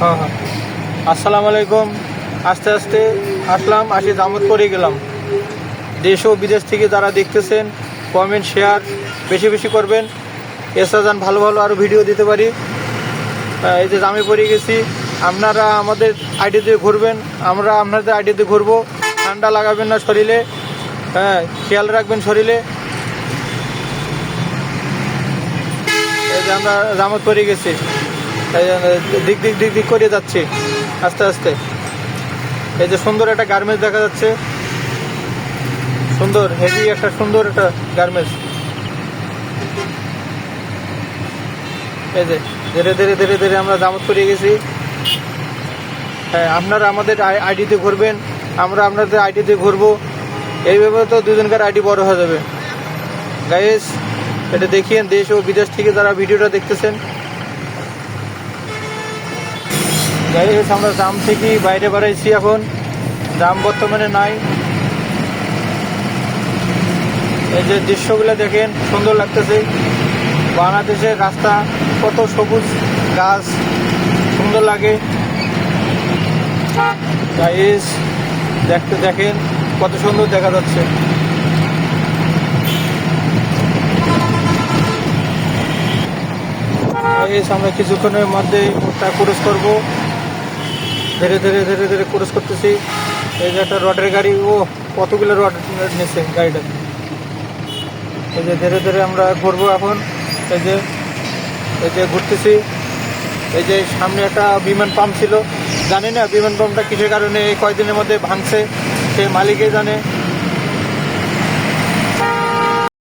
হ্যাঁ হ্যাঁ। আসসালামু আলাইকুম। আস্তে আস্তে আসলাম, আসি জামত করে গেলাম। দেশ ও বিদেশ থেকে যারা দেখতেছেন কমেন্ট শেয়ার বেশি বেশি করবেন। এসা যান ভালো ভালো আরও ভিডিও দিতে পারি। এই যে জামে পড়ে গেছি, আপনারা আমাদের আইডি দিয়ে ঘুরবেন। আমরা আপনাদের আইডি দিয়ে ঘুরবো। ঠান্ডা লাগাবেন না শরীরে। হ্যাঁ খেয়াল রাখবেন শরীরে। এই যে আমরা জামত পড়ে গেছি। দিক দিক দিক দিক করে যাচ্ছি, আস্তে আস্তে। এই যে সুন্দর একটা গার্মেন্টস দেখা যাচ্ছে। সুন্দর হেভি একটা সুন্দর একটা গার্মেন্টস এই যে, ধীরে ধীরে ধীরে ধীরে আমরা জামত করে গেছি। হ্যাঁ আপনারা আমাদের আইডিতে ঘুরবেন। আমরা আপনাদের আইডিতে ঘুরবো। এইভাবে তো দুজনকার আইডি বড় হয়ে যাবে। গাইস এটা দেখিয়েন দেশ ও বিদেশ থেকে যারা ভিডিওটা দেখতেছেন গাইস আমরা জাম থেকে বাইরে বেড়াইছি এখন। জাম বর্তমানে নাই। এই যে দৃশ্যগুলো দেখেন, সুন্দর লাগতেছে। বাংলাদেশের রাস্তা কত সবুজ গাছ, সুন্দর লাগে। দেখতে দেখেন, কত সুন্দর দেখা যাচ্ছে। আমরা কিছুক্ষণের মধ্যে ক্রস করব। ধীরে ধীরে ধীরে ধীরে ক্রস করতেছি। এই যে একটা রডের গাড়ি, ও, কতগুলো রড নিয়েছে গাড়িটা? এই যে ধীরে ধীরে আমরা ঘুরবো এখন। এই যে এই যে ঘুরতেছি। এই যে সামনে একটা বিমান পাম্প ছিল। জানি না বিমান পাম্পটা কিসের কারণে, এই কয়দিনের মধ্যে ভাঙছে, সে মালিকে জানে।